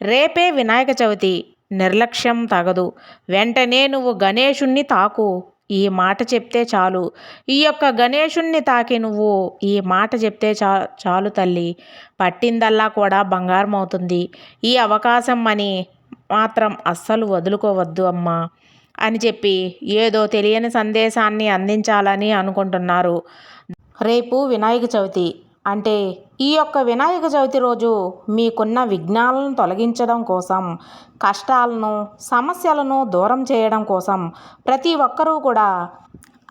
రేపే వినాయక చవితి. నిర్లక్ష్యం తగదు. వెంటనే నువ్వు గణేషుణ్ణి తాకు. ఈ మాట చెప్తే చాలు. ఈ యొక్క గణేషుణ్ణి తాకి నువ్వు. ఈ మాట చెప్తే చా చాలు తల్లి. పట్టిందల్లా కూడా బంగారం అవుతుంది ఈ అవకాశం అని మాత్రం అస్సలు వదులుకోవద్దు అమ్మా అని చెప్పి ఏదో తెలియని సందేశాన్ని అందించాలని అనుకుంటున్నారు. రేపు వినాయక చవితి. అంటే ఈ యొక్క వినాయక చవితి రోజు మీకున్న విఘ్నాలను తొలగించడం కోసం కష్టాలను సమస్యలను దూరం చేయడం కోసం ప్రతి ఒక్కరూ కూడా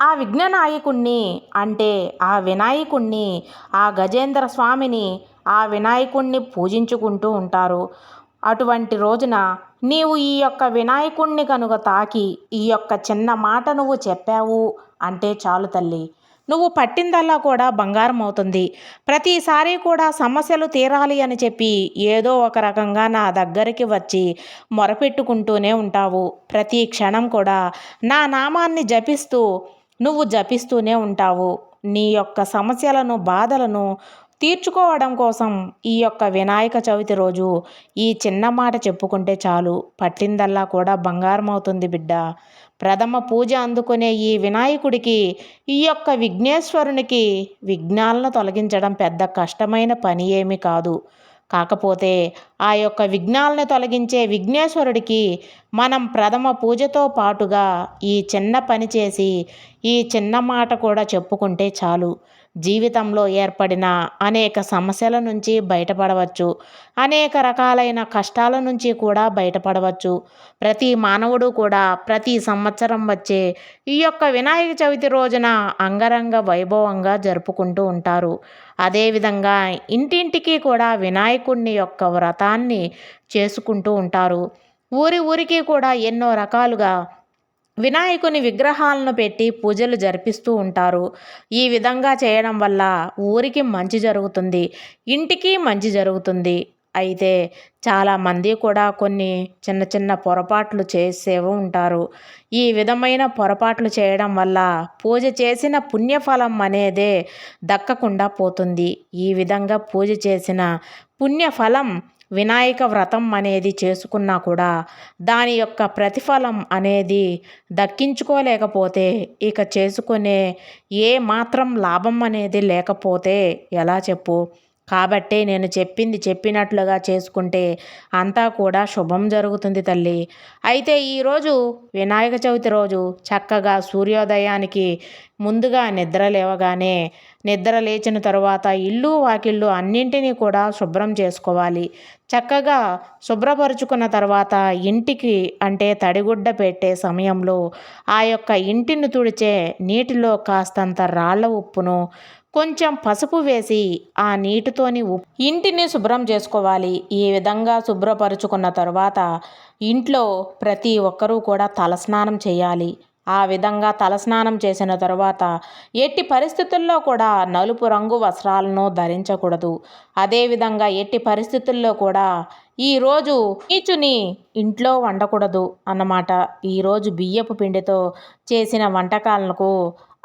ఆ విఘ్ననాయకుణ్ణి అంటే ఆ వినాయకుణ్ణి ఆ గజేంద్ర స్వామిని ఆ వినాయకుణ్ణి పూజించుకుంటూ ఉంటారు. అటువంటి రోజున నీవు ఈ యొక్క వినాయకుణ్ణి కనుక తాకి ఈ యొక్క చిన్న మాట నువ్వు చెప్పావు అంటే చాలు తల్లి. నువ్వు పట్టిందల్లా కూడా బంగారం అవుతుంది. ప్రతిసారి కూడా సమస్యలు తీరాలి అని చెప్పి ఏదో ఒక రకంగా నా దగ్గరికి వచ్చి మొరపెట్టుకుంటూనే ఉంటావు. ప్రతి క్షణం కూడా నా నామాన్ని జపిస్తూ నువ్వు జపిస్తూనే ఉంటావు. నీ యొక్క సమస్యలను బాధలను తీర్చుకోవడం కోసం ఈ యొక్క వినాయక చవితి రోజు ఈ చిన్న మాట చెప్పుకుంటే చాలు. పట్టిందల్లా కూడా బంగారం అవుతుంది బిడ్డ. ప్రథమ పూజ అందుకునే ఈ వినాయకుడికి ఈ యొక్క విఘ్నేశ్వరునికి విఘ్నాలను తొలగించడం పెద్ద కష్టమైన పని ఏమి కాదు. కాకపోతే ఆ యొక్క విఘ్నాలను తొలగించే విఘ్నేశ్వరుడికి మనం ప్రథమ పూజతో పాటుగా ఈ చిన్న పని చేసి ఈ చిన్న మాట కూడా చెప్పుకుంటే చాలు. జీవితంలో ఏర్పడిన అనేక సమస్యల నుంచి బయటపడవచ్చు. అనేక రకాలైన కష్టాల నుంచి కూడా బయటపడవచ్చు. ప్రతి మానవుడు కూడా ప్రతి సంవత్సరం వచ్చే ఈ యొక్క వినాయక చవితి రోజున అంగరంగ వైభవంగా జరుపుకుంటూ ఉంటారు. అదేవిధంగా ఇంటింటికి కూడా వినాయకుడిని యొక్క వ్రతాన్ని చేసుకుంటూ ఉంటారు. ఊరి ఊరికి కూడా ఎన్నో రకాలుగా వినాయకుని విగ్రహాలను పెట్టి పూజలు జరిపిస్తూ ఉంటారు. ఈ విధంగా చేయడం వల్ల ఊరికి మంచి జరుగుతుంది. ఇంటికి మంచి జరుగుతుంది. అయితే చాలామంది కూడా కొన్ని చిన్న చిన్న పొరపాట్లు చేసే ఉంటారు. ఈ విధమైన పొరపాట్లు చేయడం వల్ల పూజ చేసిన పుణ్యఫలం అనేదే దక్కకుండా పోతుంది. ఈ విధంగా పూజ చేసిన పుణ్యఫలం వినాయక వ్రతం అనేది చేసుకున్నా కూడా దాని యొక్క ప్రతిఫలం అనేది దక్కించుకోలేకపోతే ఇక చేసుకునే ఏ మాత్రం లాభం అనేది లేకపోతే ఎలా చెప్పు? కాబట్టే నేను చెప్పింది చెప్పినట్లుగా చేసుకుంటే అంతా కూడా శుభం జరుగుతుంది తల్లి. అయితే ఈరోజు వినాయక చవితి రోజు చక్కగా సూర్యోదయానికి ముందుగా నిద్ర లేవగానే నిద్ర లేచిన తరువాత ఇల్లు వాకిళ్ళు అన్నింటినీ కూడా శుభ్రం చేసుకోవాలి. చక్కగా శుభ్రపరుచుకున్న తర్వాత ఇంటికి అంటే తడిగుడ్డ పెట్టే సమయంలో ఆ యొక్క ఇంటిని తుడిచే నీటిలో కాస్తంత రాళ్ళ ఉప్పును కొంచెం పసుపు వేసి ఆ నీటితోని ఇంటిని శుభ్రం చేసుకోవాలి. ఈ విధంగా శుభ్రపరుచుకున్న తర్వాత ఇంట్లో ప్రతి ఒక్కరూ కూడా తలస్నానం చేయాలి. ఆ విధంగా తలస్నానం చేసిన తర్వాత ఎట్టి పరిస్థితుల్లో కూడా నలుపు రంగు వస్త్రాలను ధరించకూడదు. అదేవిధంగా ఎట్టి పరిస్థితుల్లో కూడా ఈరోజు నీచుని ఇంట్లో వండకూడదు అన్నమాట. ఈరోజు బియ్యపు పిండితో చేసిన వంటకాలకు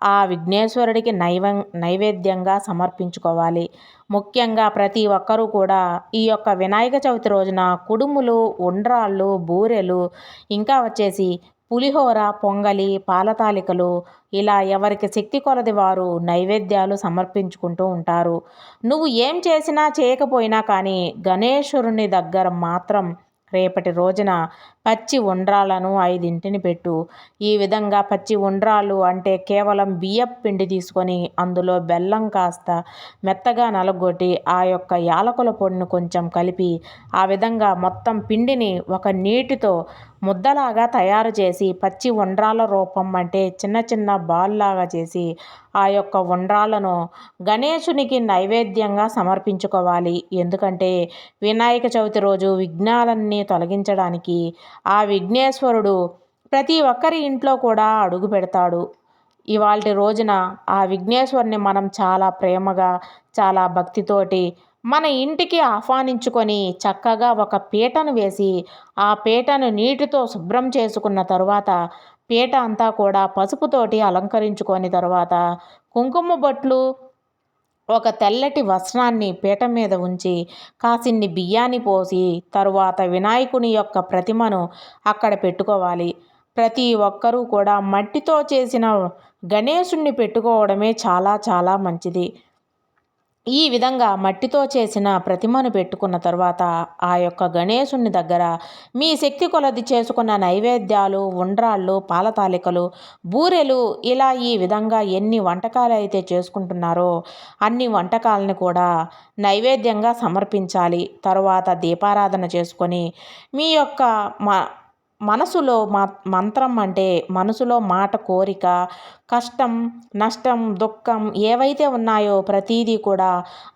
ఆ విఘ్నేశ్వరుడికి నైవ నైవేద్యంగా సమర్పించుకోవాలి. ముఖ్యంగా ప్రతి ఒక్కరూ కూడా ఈ యొక్క వినాయక చవితి రోజున కుడుములు ఉండ్రాళ్ళు బూరెలు ఇంకా వచ్చేసి పులిహోర పొంగలి పాలతాలికలు ఇలా ఎవరికి శక్తి కొలది వారు నైవేద్యాలు సమర్పించుకుంటూ ఉంటారు. నువ్వు ఏం చేసినా చేయకపోయినా కానీ గణేశ్వరుని దగ్గర మాత్రం రేపటి రోజున పచ్చి ఉండ్రాలను ఐదింటిని పెట్టు. ఈ విధంగా పచ్చి ఉండ్రాలు అంటే కేవలం బియ్యపు పిండి తీసుకొని అందులో బెల్లం కాస్త మెత్తగా నలగొట్టి ఆ యొక్క యాలకుల పొడిని కొంచెం కలిపి ఆ విధంగా మొత్తం పిండిని ఒక నీటితో ముద్దలాగా తయారు చేసి పచ్చి ఉండ్రాల రూపం అంటే చిన్న చిన్న బాల్లాగా చేసి ఆ యొక్క ఉండ్రాలను గణేశునికి నైవేద్యంగా సమర్పించుకోవాలి. ఎందుకంటే వినాయక చవితి రోజు విఘ్నాలన్నీ తొలగించడానికి ఆ విఘ్నేశ్వరుడు ప్రతి ఒక్కరి ఇంట్లో కూడా అడుగు పెడతాడు. ఇవాళ రోజున ఆ విఘ్నేశ్వరుని మనం చాలా ప్రేమగా చాలా భక్తితోటి మన ఇంటికి ఆహ్వానించుకొని చక్కగా ఒక పీటను వేసి ఆ పీటను నీటితో శుభ్రం చేసుకున్న తరువాత పీట అంతా కూడా పసుపుతోటి అలంకరించుకొని తర్వాత కుంకుమ బొట్లు ఒక తెల్లటి వస్త్రాన్ని పీట మీద ఉంచి కాసిన్ని బియ్యాన్ని పోసి తరువాత వినాయకుని యొక్క ప్రతిమను అక్కడ పెట్టుకోవాలి. ప్రతి ఒక్కరూ కూడా మట్టితో చేసిన గణేశుణ్ణి పెట్టుకోవడమే చాలా చాలా మంచిది. ఈ విధంగా మట్టితో చేసిన ప్రతిమను పెట్టుకున్న తర్వాత ఆ యొక్క గణేశుని దగ్గర మీ శక్తి కొలది చేసుకున్న నైవేద్యాలు ఉండ్రాళ్ళు పాలతాలికలు బూరెలు ఇలా ఈ విధంగా ఎన్ని వంటకాలు అయితే చేసుకుంటున్నారో అన్ని వంటకాలని కూడా నైవేద్యంగా సమర్పించాలి. తరువాత దీపారాధన చేసుకొని మీ యొక్క మా మనసులో మంత్రం అంటే మనసులో మాట కోరిక కష్టం నష్టం దుఃఖం ఏవైతే ఉన్నాయో ప్రతీదీ కూడా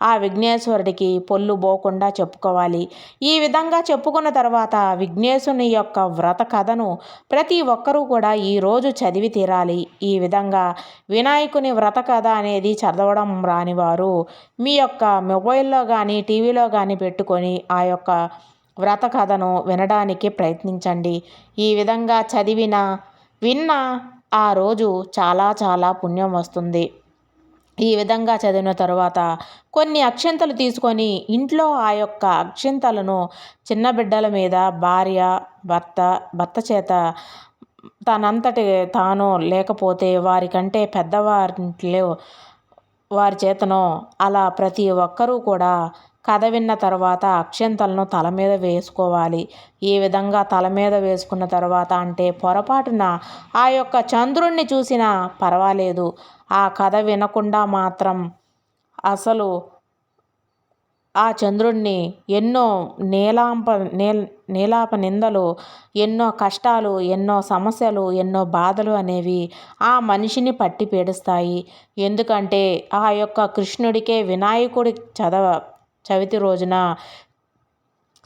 ఆ విఘ్నేశ్వరుడికి పొల్లు పోకుండా చెప్పుకోవాలి. ఈ విధంగా చెప్పుకున్న తర్వాత విఘ్నేశుని యొక్క వ్రత కథను ప్రతి ఒక్కరూ కూడా ఈరోజు చదివి తీరాలి. ఈ విధంగా వినాయకుని వ్రత కథ అనేది చదవడం రానివారు మీ యొక్క మొబైల్లో కానీ టీవీలో కానీ పెట్టుకొని ఆ యొక్క వ్రత కథను వినడానికి ప్రయత్నించండి. ఈ విధంగా చదివిన విన్న ఆ రోజు చాలా చాలా పుణ్యం వస్తుంది. ఈ విధంగా చదివిన తరువాత కొన్ని అక్షంతలు తీసుకొని ఇంట్లో ఆ యొక్క అక్షంతలను చిన్న బిడ్డల మీద భార్య భర్త భర్త చేత తనంతటి తాను లేకపోతే వారికంటే పెద్దవారిలో వారి చేతనో అలా ప్రతి ఒక్కరూ కూడా కథ విన్న తర్వాత అక్షంతలను తల మీద వేసుకోవాలి. ఈ విధంగా తల మీద వేసుకున్న తర్వాత అంటే పొరపాటున ఆ యొక్క చంద్రుణ్ణి చూసినా పర్వాలేదు. ఆ కథ వినకుండా మాత్రం అసలు ఆ చంద్రుణ్ణి ఎన్నో నీలాంప నీల్ నీలాప నిందలు ఎన్నో కష్టాలు ఎన్నో సమస్యలు ఎన్నో బాధలు అనేవి ఆ మనిషిని పట్టి పీడిస్తాయి. ఎందుకంటే ఆ యొక్క కృష్ణుడికే వినాయకుడి చదవ చవితి రోజున.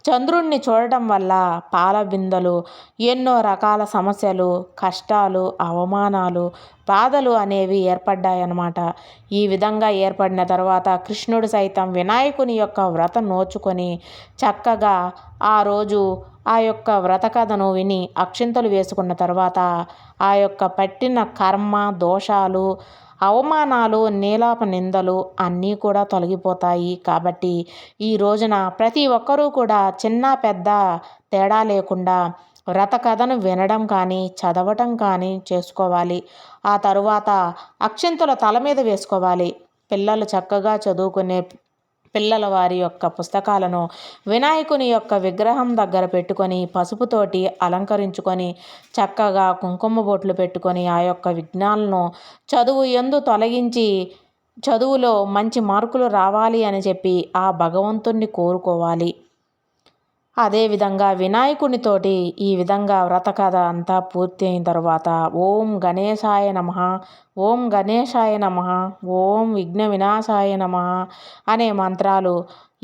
చంద్రుణ్ణి చూడటం వల్ల పాల బిందెలు ఎన్నో రకాల సమస్యలు కష్టాలు అవమానాలు బాధలు అనేవి ఏర్పడ్డాయన్నమాట. ఈ విధంగా ఏర్పడిన తర్వాత కృష్ణుడు సైతం వినాయకుని యొక్క వ్రత నోచుకొని చక్కగా ఆ రోజు ఆ యొక్క వ్రత కథను విని అక్షింతలు వేసుకున్న తర్వాత ఆ యొక్క పట్టిన కర్మ దోషాలు అవమానాలు నీలాప నిందలు అన్నీ కూడా తొలగిపోతాయి. కాబట్టి ఈ రోజున ప్రతి ఒక్కరూ కూడా చిన్న పెద్ద తేడా లేకుండా వ్రత కథను వినడం కానీ చదవటం కానీ చేసుకోవాలి. ఆ తరువాత అక్షంతుల తల మీద వేసుకోవాలి. పిల్లలు చక్కగా చదువుకునే పిల్లల వారి యొక్క పుస్తకాలను వినాయకుని యొక్క విగ్రహం దగ్గర పెట్టుకొని పసుపుతోటి అలంకరించుకొని చక్కగా కుంకుమ బొట్లు పెట్టుకొని ఆ యొక్క విఘ్నాలను చదువు ఎందు తొలగించి చదువులో మంచి మార్కులు రావాలి అని చెప్పి ఆ భగవంతుణ్ణి కోరుకోవాలి. అదేవిధంగా వినాయకునితోటి ఈ విధంగా వ్రత కథ అంతా పూర్తి అయిన తర్వాత ఓం గణేశాయ నమ ఓం గణేశాయ నమ ఓం విఘ్న వినాశాయ నమ అనే మంత్రాలు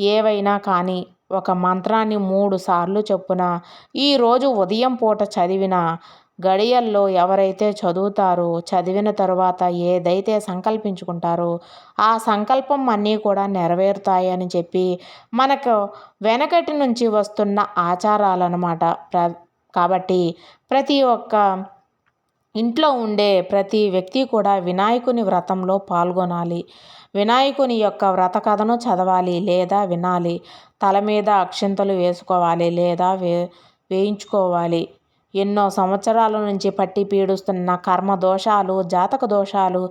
ఏవైనా కానీ ఒక మంత్రాన్ని మూడు సార్లు చొప్పున ఈరోజు ఉదయం పూట చదివిన గడియల్లో ఎవరైతే చదువుతారో చదివిన తరువాత ఏదైతే సంకల్పించుకుంటారో ఆ సంకల్పం అన్నీ కూడా నెరవేరుతాయని చెప్పి మనకు వెనకటి నుంచి వస్తున్న ఆచారాలు అన్నమాట ప్ర కాబట్టి ప్రతి ఒక్క ఇంట్లో ఉండే ప్రతి వ్యక్తి కూడా వినాయకుని వ్రతంలో పాల్గొనాలి. వినాయకుని యొక్క వ్రత కథను చదవాలి లేదా వినాలి. తల మీద అక్షింతలు వేసుకోవాలి లేదా వే వేయించుకోవాలి. ఎన్నో సంవత్సరాల నుంచి పట్టి పీడిస్తున్న కర్మ దోషాలు జాతక దోషాలు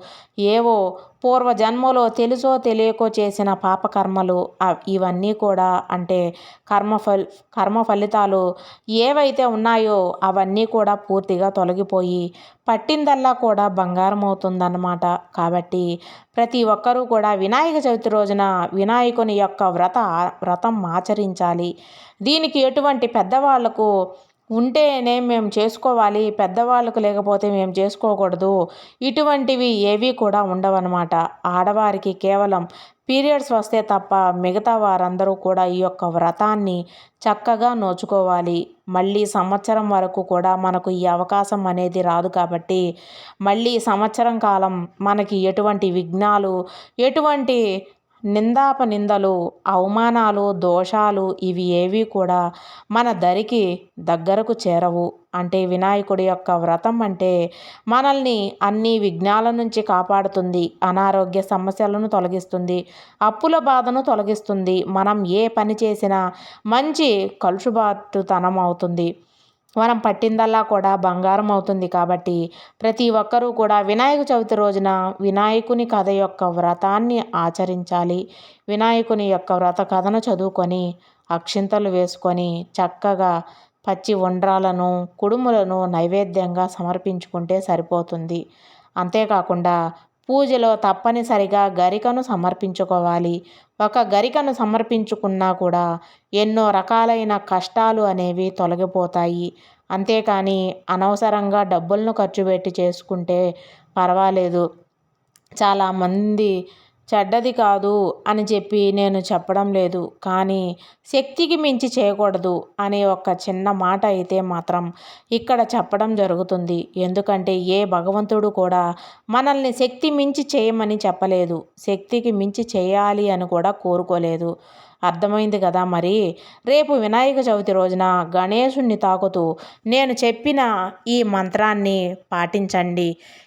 ఏవో పూర్వ జన్మలో తెలుసో తెలియకో చేసిన పాపకర్మలు ఇవన్నీ కూడా అంటే కర్మ ఫల్ కర్మ ఫలితాలు ఏవైతే ఉన్నాయో అవన్నీ కూడా పూర్తిగా తొలగిపోయి పట్టిందల్లా కూడా బంగారం అవుతుందన్నమాట కాబట్టి ప్రతి ఒక్కరూ కూడా వినాయక చవితి రోజున వినాయకుని యొక్క వ్రత వ్రతం ఆచరించాలి. దీనికి ఎటువంటి పెద్దవాళ్ళకు ఉంటేనే మేము చేసుకోవాలి పెద్దవాళ్ళకు లేకపోతే మేము చేసుకోకూడదు. ఇటువంటివి ఏవి కూడా ఉండవన్నమాట. ఆడవారికి కేవలం పీరియడ్స్ వస్తే తప్ప మిగతా వారందరూ కూడా ఈ యొక్క వ్రతాన్ని చక్కగా నోచుకోవాలి. మళ్ళీ సంవత్సరం వరకు కూడా మనకు ఈ అవకాశం అనేది రాదు కాబట్టి మళ్ళీ సంవత్సరం కాలం మనకి ఎటువంటి విఘ్నాలు ఎటువంటి నిందాప నిందలు అవమానాలు దోషాలు ఇవి ఏవి కూడా మన దరికి దగ్గరకు చేరవు. అంటే వినాయకుడి యొక్క వ్రతం అంటే మనల్ని అన్ని విఘ్నాల నుంచి కాపాడుతుంది అనారోగ్య సమస్యలను తొలగిస్తుంది అప్పుల బాధను తొలగిస్తుంది. మనం ఏ పని చేసినా మంచి కలుషుబాటుతనం అవుతుంది. మనం పట్టిందల్లా కూడా బంగారం అవుతుంది కాబట్టి ప్రతి ఒక్కరూ కూడా వినాయక చవితి రోజున వినాయకుని కథ యొక్క వ్రతాన్ని ఆచరించాలి. వినాయకుని యొక్క వ్రత కథను చదువుకొని అక్షింతలు వేసుకొని చక్కగా పచ్చి ఉండ్రాలను కుడుములను నైవేద్యంగా సమర్పించుకుంటే సరిపోతుంది. అంతేకాకుండా పూజలో తప్పనిసరిగా గరికను సమర్పించుకోవాలి. ఒక గరికను సమర్పించుకున్నా కూడా ఎన్నో రకాలైన కష్టాలు అనేవి తొలగిపోతాయి. అంతేకాని అనవసరంగా డబ్బులను ఖర్చు పెట్టి చేసుకుంటే పర్వాలేదు. చాలామంది చెడ్డది కాదు అని చెప్పి నేను చెప్పడం లేదు. కానీ శక్తికి మించి చేయకూడదు అనే ఒక చిన్న మాట అయితే మాత్రం ఇక్కడ చెప్పడం జరుగుతుంది. ఎందుకంటే ఏ భగవంతుడు కూడా మనల్ని శక్తి మించి చేయమని చెప్పలేదు. శక్తికి మించి చేయాలి అని కూడా కోరుకోలేదు. అర్థమైంది కదా మరి? రేపు వినాయక చవితి రోజున గణేశుణ్ణి తాకుతూ నేను చెప్పిన ఈ మంత్రాన్ని పాటించండి.